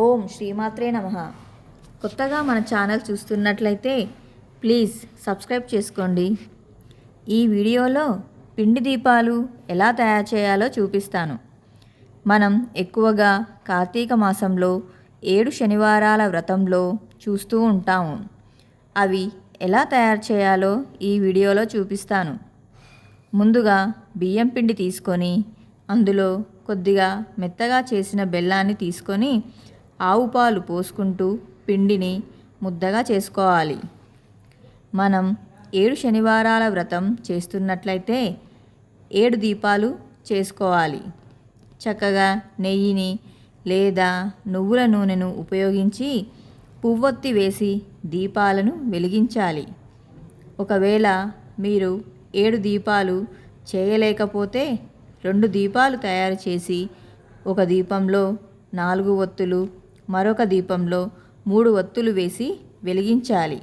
ఓం శ్రీమాత్రే నమ. కొత్తగా మన ఛానల్ చూస్తున్నట్లయితే ప్లీజ్ సబ్స్క్రైబ్ చేసుకోండి. ఈ వీడియోలో పిండి దీపాలు ఎలా తయారు చేయాలో చూపిస్తాను. మనం ఎక్కువగా కార్తీక మాసంలో ఏడు శనివారాల వ్రతంలో చూస్తూ ఉంటాము. అవి ఎలా తయారు చేయాలో ఈ వీడియోలో చూపిస్తాను. ముందుగా బియ్యం పిండి తీసుకొని అందులో కొద్దిగా మెత్తగా చేసిన బెల్లాన్ని తీసుకొని ఆవు పాలు పోసుకుంటూ పిండిని ముద్దగా చేసుకోవాలి. మనం ఏడు శనివారాల వ్రతం చేస్తున్నట్లయితే ఏడు దీపాలు చేసుకోవాలి. చక్కగా నెయ్యిని లేదా నువ్వుల నూనెను ఉపయోగించి పువ్వొత్తి వేసి దీపాలను వెలిగించాలి. ఒకవేళ మీరు ఏడు దీపాలు చేయలేకపోతే రెండు దీపాలు తయారు చేసి ఒక దీపంలో నాలుగు ఒత్తులు మరొక దీపంలో మూడు ఒత్తులు వేసి వెలిగించాలి.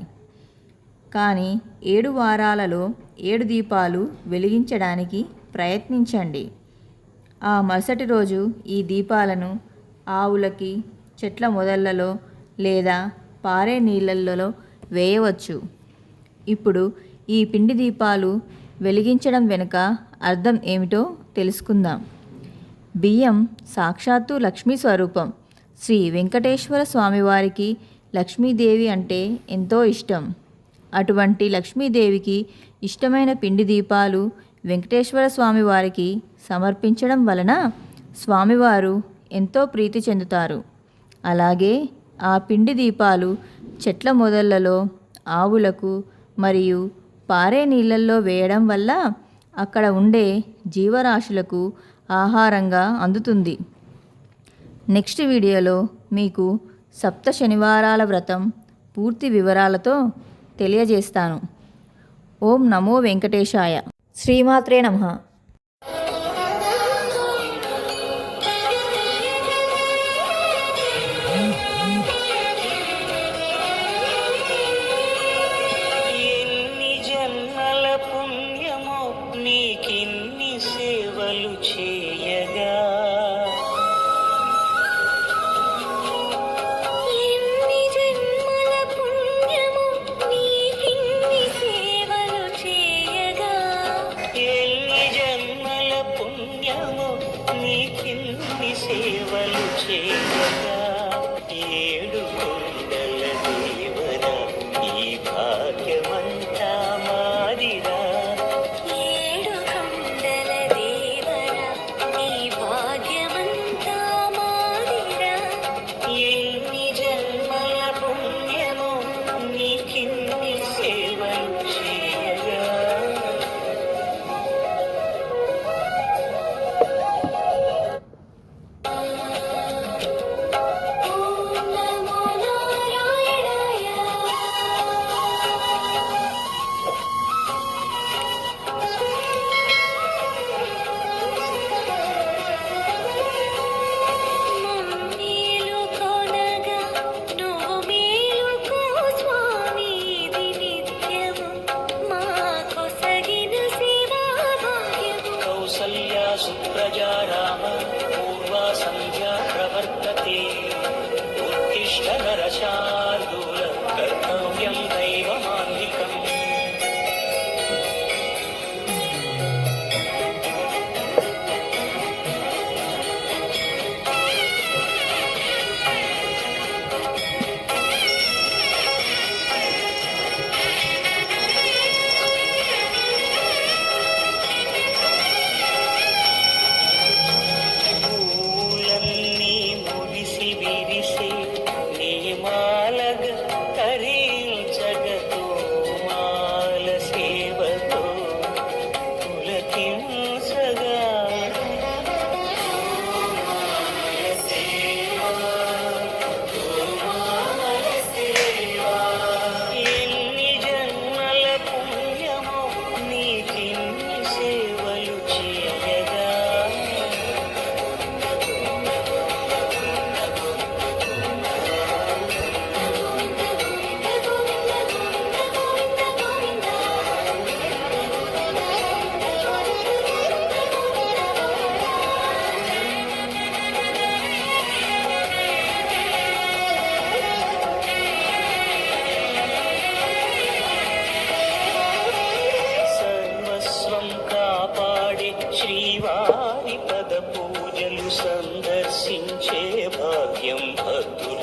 కానీ ఏడు వారాలలో ఏడు దీపాలు వెలిగించడానికి ప్రయత్నించండి. ఆ మరుసటి రోజు ఈ దీపాలను ఆవులకి చెట్ల మొదళ్ళలో లేదా పారే నీళ్ళల్లో వేయవచ్చు. ఇప్పుడు ఈ పిండి దీపాలు వెలిగించడం వెనుక అర్థం ఏమిటో తెలుసుకుందాం. బియ్యం సాక్షాత్తు లక్ష్మీ స్వరూపం. శ్రీ వెంకటేశ్వర స్వామివారికి లక్ష్మీదేవి అంటే ఎంతో ఇష్టం. అటువంటి లక్ష్మీదేవికి ఇష్టమైన పిండి దీపాలు వెంకటేశ్వర స్వామి వారికి సమర్పించడం వలన స్వామివారు ఎంతో ప్రీతి చెందుతారు. అలాగే ఆ పిండి దీపాలు చెట్ల మొదళ్ళలో ఆవులకు మరియు పారే నీళ్ళల్లో వేయడం వల్ల అక్కడ ఉండే జీవరాశులకు ఆహారంగా అందుతుంది. నెక్స్ట్ వీడియోలో మీకు సప్త శనివారాల వ్రతం పూర్తి వివరాలతో తెలియజేస్తాను. ఓం నమో వెంకటేశాయ. శ్రీమాత్రే నమ. సేవలు చేయగా सुप्रजा पूर्वा सन्ध्या प्रवर्तते। उत्तिष्ठ नरशा వారి పద పూజలు సందర్శించే భాగ్యం భక్తులకు